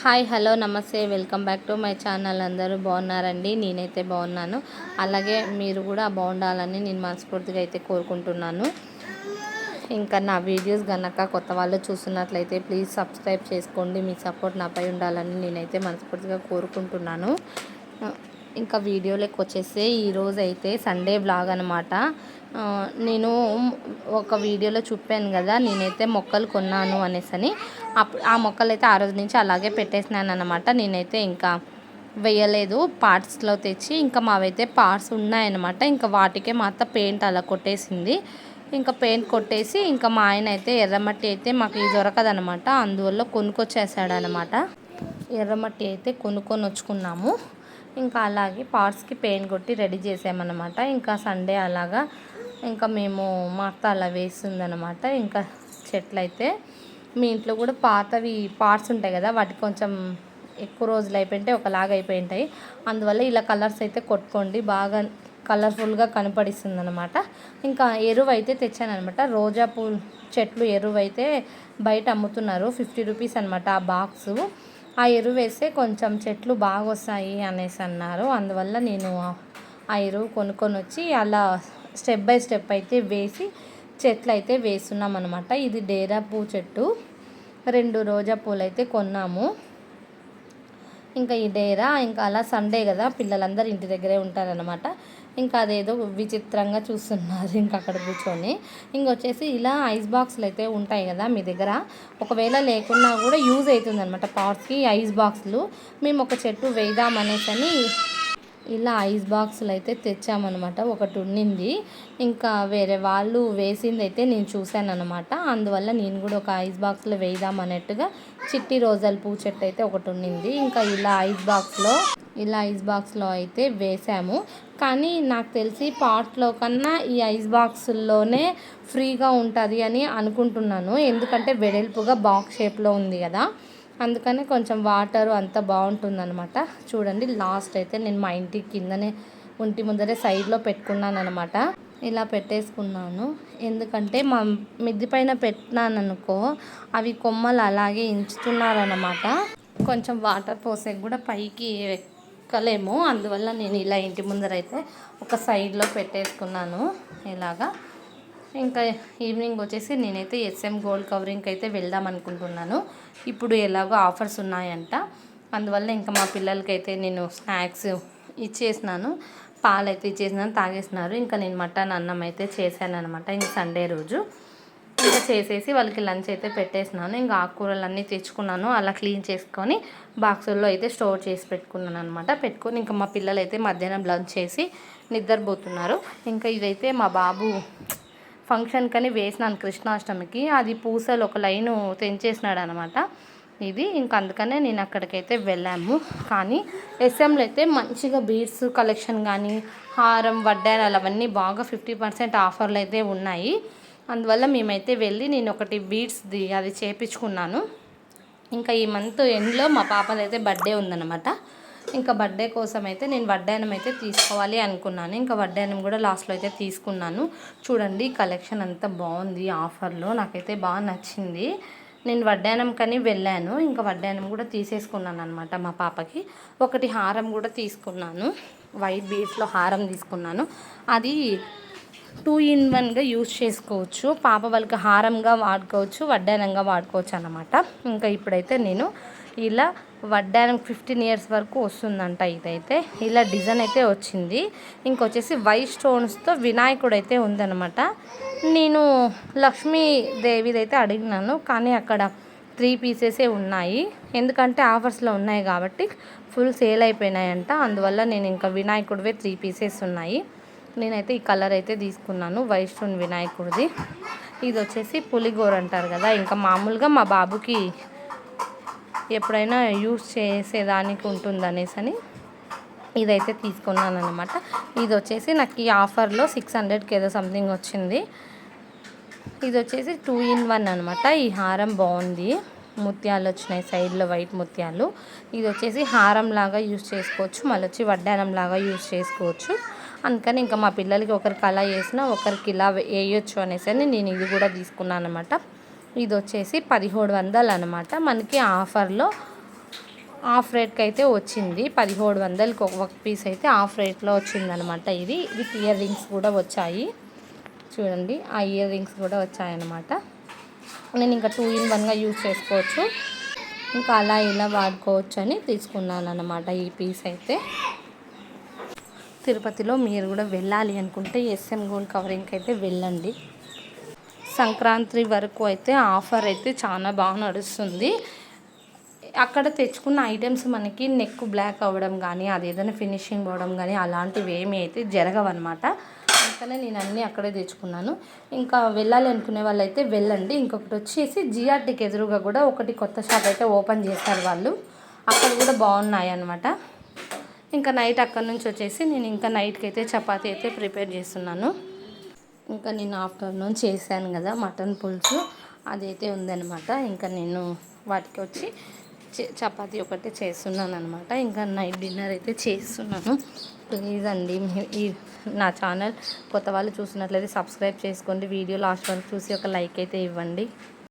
Hi hello namaste welcome back to my channel. అందరూ బాగున్నారండి? నేనైతే బాగున్నాను. అలాగే మీరు కూడా బాగుండాలని నేను మనస్ఫూర్తిగా అయితే కోరుకుంటున్నాను. ఇంకా నా వీడియోస్ కనుక కొత్త వాళ్ళు చూస్తున్నట్లయితే ప్లీజ్ సబ్స్క్రైబ్ చేసుకోండి. మీ సపోర్ట్ నాపై ఉండాలని నేనైతే మనస్ఫూర్తిగా కోరుకుంటున్నాను. ఇంకా వీడియోలోకి వచ్చేస్తే ఈరోజు అయితే సండే బ్లాగ్ అనమాట నేను ఒక వీడియోలో చూపాను కదా నేనైతే మొక్కలు కొన్నాను అనేసని. ఆ మొక్కలు అయితే ఆ రోజు నుంచి అలాగే పెట్టేసినాను అనమాట నేనైతే ఇంకా వేయలేదు పార్ట్స్లో తెచ్చి ఇంకా మావైతే పార్ట్స్ ఉన్నాయన్నమాట. ఇంకా వాటికే మా అత్త పెయింట్ అలా కొట్టేసింది. ఇంకా పెయింట్ కొట్టేసి ఇంకా మా ఆయన అయితే ఎర్రమట్టి అయితే మాకు ఇది దొరకదనమాట అందువల్ల కొనుక్కొచ్చేసాడనమాట ఎర్రమట్టి అయితే కొనుక్కొని వచ్చుకున్నాము ఇంకా అలాగే పార్ట్స్కి పెయింట్ కొట్టి రెడీ చేసామన్నమాట. ఇంకా సండే అలాగా ఇంకా మేము మా అత్త అలా వేస్తుందన్నమాట. ఇంకా చెట్లు అయితే మీ ఇంట్లో కూడా పాతవి పార్ట్స్ ఉంటాయి కదా వాటికి కొంచెం ఎక్కువ రోజులు అయిపోయింటే ఒకలాగా అయిపోయి ఉంటాయి అందువల్ల ఇలా కలర్స్ అయితే కొట్టుకోండి బాగా కలర్ఫుల్గా కనపడిస్తుంది అనమాట ఇంకా ఎరువు అయితే తెచ్చాను అనమాట రోజా పూలు చెట్లు ఎరువు అయితే బయట అమ్ముతున్నారు ఫిఫ్టీ రూపీస్ అనమాట ఆ బాక్సు. ఆ ఎరువు వేస్తే కొంచెం చెట్లు బాగా వస్తాయి అనేసి అన్నారు. అందువల్ల నేను ఆ ఎరువు కొనుక్కొని వచ్చి అలా స్టెప్ బై స్టెప్ అయితే వేసి చెట్లు అయితే వేస్తున్నాం అనమాట ఇది డేరా పూ చెట్టు. రెండు రోజా పూలు అయితే కొన్నాము. ఇంకా ఈ డేరా ఇంకా అలా సండే కదా పిల్లలందరూ ఇంటి దగ్గరే ఉంటారనమాట ఇంకా అదేదో విచిత్రంగా చూస్తున్నారు. ఇంకా అక్కడ కూర్చొని. ఇంకొచ్చేసి ఇలా ఐస్ బాక్స్లు అయితే ఉంటాయి కదా మీ దగ్గర. ఒకవేళ లేకున్నా కూడా యూజ్ అవుతుంది అనమాట పాట్స్కి ఐస్ బాక్స్లు. మేము ఒక చెట్టు వేద్దామనేసి అని ఇలా ఐస్ బాక్సులు అయితే తెచ్చామన్నమాట. ఒకటి ఉండింది ఇంకా వేరే వాళ్ళు వేసింది అయితే నేను చూశాను అనమాట అందువల్ల నేను కూడా ఒక ఐస్ బాక్స్లో వేద్దాం అన్నట్టుగా చిట్టి రోజల్ పూ చెట్టు అయితే ఒకటి ఉండింది ఇంకా ఇలా ఐస్ బాక్స్లో ఇలా ఐస్ బాక్స్లో అయితే వేసాము. కానీ నాకు తెలిసి పాట్లో కన్నా ఈ ఐస్ బాక్సుల్లోనే ఫ్రీగా ఉంటుంది అని అనుకుంటున్నాను. ఎందుకంటే వెడల్పుగా బాక్స్ షేప్లో ఉంది కదా. అందుకని కొంచెం వాటర్ అంతా బాగుంటుందన్నమాట. చూడండి లాస్ట్ అయితే నేను మా ఇంటి కిందనే ఒంటి ముందరే సైడ్లో పెట్టుకున్నాను అనమాట ఇలా పెట్టేసుకున్నాను. ఎందుకంటే మా మిద్ది పైన పెట్టినాను అనుకో అవి కొమ్మలు అలాగే ఇంచుతున్నారనమాట కొంచెం వాటర్ పోసే కూడా పైకి ఎక్కలేము. అందువల్ల నేను ఇలా ఇంటి ముందరైతే ఒక సైడ్లో పెట్టేసుకున్నాను. ఇలాగా. ఇంకా ఈవినింగ్ వచ్చేసి నేనైతే ఎస్ఎం గోల్డ్ కవరింగ్కి అయితే వెళ్దాం అనుకుంటున్నాను. ఇప్పుడు ఎలాగో ఆఫర్స్ ఉన్నాయంట. అందువల్ల ఇంకా మా పిల్లలకైతే నేను స్నాక్స్ ఇచ్చేసినాను. పాలు అయితే ఇచ్చేసినాను తాగేసినారు. ఇంకా నేను మటన్ అన్నం అయితే చేశాను అనమాట ఇంక సండే రోజు. ఇంకా చేసేసి వాళ్ళకి లంచ్ అయితే పెట్టేసినాను. ఇంకా ఆకుకూరలు అన్నీ తెచ్చుకున్నాను. అలా క్లీన్ చేసుకొని బాక్సుల్లో అయితే స్టోర్ చేసి పెట్టుకున్నాను అనమాట పెట్టుకొని ఇంకా మా పిల్లలు అయితే మధ్యాహ్నం లంచ్ చేసి నిద్రపోతున్నారు. ఇంకా ఇదైతే మా బాబు ఫంక్షన్కని వేసినాను కృష్ణాష్టమికి. అది పూసలు ఒక లైను తెంచేసినాడు అనమాట ఇది ఇంక అందుకనే నేను అక్కడికైతే వెళ్ళాము. కానీ ఎస్ఎంలో అయితే మంచిగా బీడ్స్ కలెక్షన్ కానీ హారం వడ్డారాలు అవన్నీ బాగా ఫిఫ్టీ పర్సెంట్ ఆఫర్లు అయితే ఉన్నాయి. అందువల్ల మేమైతే వెళ్ళి నేను ఒకటి బీడ్స్ది అది చేపించుకున్నాను. ఇంకా ఈ మంత్ ఎండ్లో మా పాపదైతే బర్త్డే ఉందన్నమాట. ఇంకా బర్త్డే కోసం అయితే నేను వడ్డానం అయితే తీసుకోవాలి అనుకున్నాను. ఇంకా వడ్డానం కూడా లాస్ట్లో అయితే తీసుకున్నాను. చూడండి కలెక్షన్ అంతా బాగుంది ఆఫర్లో నాకైతే బాగా నచ్చింది. నేను వడ్డానం కానీ వెళ్ళాను. ఇంకా వడ్డానం కూడా తీసేసుకున్నాను అనమాట మా పాపకి. ఒకటి హారం కూడా తీసుకున్నాను. వైట్ బీడ్స్లో హారం తీసుకున్నాను. అది టూ ఇన్ వన్గా యూజ్ చేసుకోవచ్చు. పాప వాళ్ళకి హారంగా వాడుకోవచ్చు వడ్డానంగా వాడుకోవచ్చు అనమాట ఇంకా ఇప్పుడైతే నేను ఇలా వడ్డానం ఫిఫ్టీన్ ఇయర్స్ వరకు వస్తుందంట ఇదైతే. ఇలా డిజైన్ అయితే వచ్చింది. ఇంకొచ్చేసి వై స్టోన్స్తో వినాయకుడు అయితే ఉందనమాట నేను లక్ష్మీదేవిదైతే అడిగినాను కానీ అక్కడ త్రీ పీసెసే ఉన్నాయి. ఎందుకంటే ఆఫర్స్లో ఉన్నాయి కాబట్టి ఫుల్ సేల్ అయిపోయినాయంట. అందువల్ల నేను ఇంకా వినాయకుడివే త్రీ పీసెస్ ఉన్నాయి. నేనైతే ఈ కలర్ అయితే తీసుకున్నాను వైట్ వినాయకుడిది. ఇది వచ్చేసి పులిగోర అంటారు కదా ఇంకా మామూలుగా మా బాబుకి ఎప్పుడైనా యూస్ చేసేదానికి ఉంటుందనేసి అని ఇదైతే తీసుకున్నాను అనమాట ఇది వచ్చేసి నాకు ఈ ఆఫర్లో సిక్స్ హండ్రెడ్కి ఏదో సంథింగ్ వచ్చింది. ఇది వచ్చేసి టూ ఇన్ వన్ అనమాట ఈ హారం బాగుంది. ముత్యాలు వచ్చినాయి సైడ్లో వైట్ ముత్యాలు. ఇది వచ్చేసి హారం లాగా యూజ్ చేసుకోవచ్చు మళ్ళీ వచ్చి వడ్డానం లాగా యూజ్ చేసుకోవచ్చు. అందుకని ఇంకా మా పిల్లలకి ఒకరికి అలా వేసిన ఒకరికి ఇలా వేయొచ్చు అనేసి నేను ఇది కూడా తీసుకున్నాను అనమాట ఇది వచ్చేసి పదిహేడు వందలు అనమాట మనకి ఆఫర్లో హాఫ్ రేట్కి అయితే వచ్చింది. పదిహేడు వందలకి ఒక పీస్ అయితే హాఫ్ రేట్లో వచ్చిందనమాట ఇది. విత్ ఇయర్ రింగ్స్ కూడా వచ్చాయి. చూడండి ఆ ఇయర్ రింగ్స్ కూడా వచ్చాయన్నమాట. నేను ఇంకా టూ ఇన్ వన్గా యూజ్ చేసుకోవచ్చు. ఇంకా అలా ఇలా వాడుకోవచ్చు అని తీసుకున్నాను అనమాట ఈ పీస్ అయితే. తిరుపతిలో మీరు కూడా వెళ్ళాలి అనుకుంటే ఎస్ఎం గోల్డ్ కవరింగ్కి అయితే వెళ్ళండి. సంక్రాంతి వరకు అయితే ఆఫర్ అయితే చాలా బాగా నడుస్తుంది. అక్కడ తెచ్చుకున్న ఐటమ్స్ మనకి నెక్ బ్లాక్ అవ్వడం కానీ అది ఏదైనా ఫినిషింగ్ పోవడం కానీ అలాంటివి ఏమీ అయితే జరగవన్నమాట. అందుకనే నేను అన్నీ అక్కడే తెచ్చుకున్నాను. ఇంకా వెళ్ళాలి అనుకునే వాళ్ళైతే వెళ్ళండి. ఇంకొకటి వచ్చేసి జిఆర్టీకి ఎదురుగా కూడా ఒకటి కొత్త షాప్ అయితే ఓపెన్ చేస్తారు వాళ్ళు. అక్కడ కూడా బాగున్నాయి అన్నమాట ఇంకా నైట్ అక్కడి నుంచి వచ్చేసి నేను ఇంకా నైట్కి అయితే చపాతీ అయితే ప్రిపేర్ చేస్తున్నాను. ఇంకా నేను ఆఫ్టర్నూన్ చేశాను కదా మటన్ పులుసు అదైతే ఉందన్నమాట. ఇంకా నేను వాటికి వచ్చి చ- చపాతీ ఒకటి చేస్తున్నాను అనమాట ఇంకా నైట్ డిన్నర్ అయితే చేస్తున్నాను. ప్లీజ్ అండి మీ- ఈ నా ఛానల్ కొత్త వాళ్ళు చూసినట్లయితే సబ్స్క్రైబ్ చేసుకోండి. వీడియో లాస్ట్ వరకు చూసి ఒక లైక్ అయితే ఇవ్వండి.